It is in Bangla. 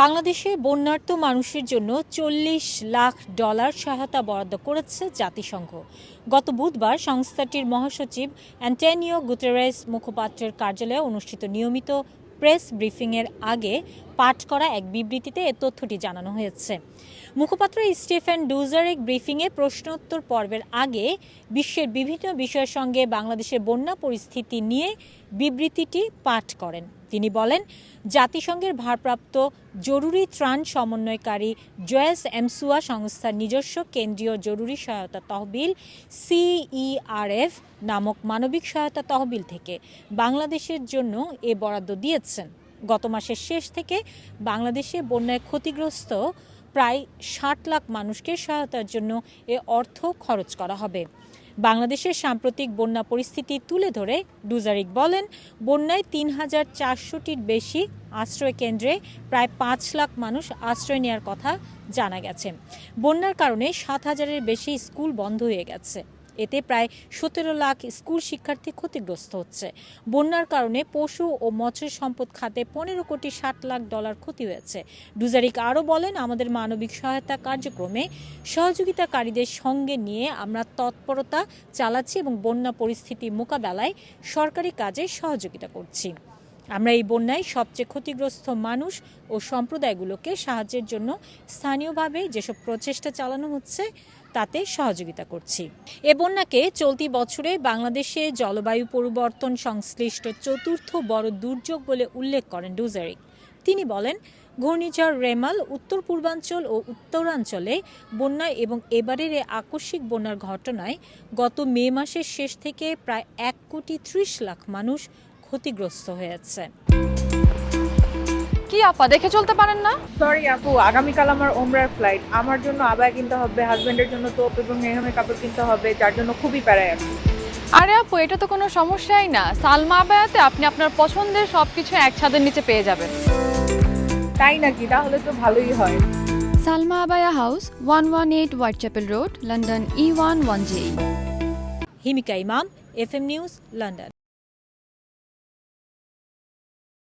বাংলাদেশে বন্যার্ত মানুষের জন্য চল্লিশ লাখ ডলার সহায়তা বরাদ্দ করেছে জাতিসংঘ। গত বুধবার সংস্থাটির মহাসচিব অ্যান্টনিও গুতেরেস মুখপাত্রের কার্যালয়ে অনুষ্ঠিত নিয়মিত প্রেস ব্রিফিংয়ের আগে পাঠ করা এক বিবৃতিতে এ তথ্যটি জানানো হয়েছে। মুখপাত্র স্টিফেন ডুজারেক ব্রিফিংয়ে প্রশ্নোত্তর পর্বের আগে বিশ্বের বিভিন্ন বিষয়ের সঙ্গে বাংলাদেশের বন্যা পরিস্থিতি নিয়ে বিবৃতিটি পাঠ করেন। তিনি বলেন, জাতিসংঘের ভারপ্রাপ্ত জরুরি ত্রাণ সমন্বয়কারী জয়েস এমসুয়া সংস্থার নিজস্ব কেন্দ্রীয় জরুরি সহায়তা তহবিল সিইআরএফ নামক মানবিক সহায়তা তহবিল থেকে বাংলাদেশের জন্য এ বরাদ্দ দিয়েছেন। গত মাসের শেষ থেকে বাংলাদেশে বন্যায় ক্ষতিগ্রস্ত প্রায় ষাট লাখ মানুষকে সহায়তার জন্য এ অর্থ খরচ করা হবে। বাংলাদেশের সাম্প্রতিক বন্যা পরিস্থিতি তুলে ধরে ডুজারিক বলেন, বন্যায় তিন হাজার চারশোটির বেশি আশ্রয় কেন্দ্রে প্রায় পাঁচ লাখ মানুষ আশ্রয় নেওয়ার কথা জানা গেছে। বন্যার কারণে সাত হাজারের বেশি স্কুল বন্ধ হয়ে গেছে। এতে প্রায় সতেরো লাখ স্কুল শিক্ষার্থী ক্ষতিগ্রস্ত হচ্ছে। বন্যার কারণে পশু ও মৎস্য সম্পদ খাতে পনেরো কোটি ষাট লাখ ডলার ক্ষতি হয়েছে। ডুজারিক আরও বলেন, আমাদের মানবিক সহায়তা কার্যক্রমে সহযোগিতাকারীদের সঙ্গে নিয়ে আমরা তৎপরতা চালাচ্ছি এবং বন্যা পরিস্থিতি মোকাবেলায় সরকারি কাজে সহযোগিতা করছি। আমরা এই বন্যায় সবচেয়ে ক্ষতিগ্রস্ত মানুষ ও সম্প্রদায়গুলোকে সাহায্যের জন্য স্থানীয়ভাবে যেসব প্রচেষ্টা চালানো হচ্ছে, তাতে সহযোগিতা করছি। এ বন্যাকে চলতি বছরে বাংলাদেশে জলবায়ু পরিবর্তন সংশ্লিষ্ট চতুর্থ বড় দুর্যোগ বলে উল্লেখ করেন ডুজারিক। তিনি বলেন, ঘূর্ণিঝড় রেমাল উত্তর পূর্বাঞ্চল ও উত্তরাঞ্চলে বন্যা এবং এবারের এই আকস্মিক বন্যার ঘটনায় গত মে মাসের শেষ থেকে প্রায় এক কোটি ত্রিশ লাখ মানুষ ক্ষতিগ্রস্ত হয়েছে। কি আপা দেখে চলতে পারেন না? সরি আপু আগামীকাল আমার ওমরার ফ্লাইট আমার জন্য আবায় কিনতে হবে হাজবেন্ডের জন্য তোপ এবং মেহমের কাপড় কিনতে হবে যার জন্য খুবই প্যারায় আছি আরে আপু এটা তো কোনো সমস্যাই না। সালমা আবায়াতে আপনি আপনার পছন্দের সবকিছু এক ছাদের নিচে পেয়ে যাবেন। তাই নাকি? তাহলে তো ভালোই হয়। Salma Abaya House, 118 Whitechapel Road, London one E1 1JE. Himika Imam FM news London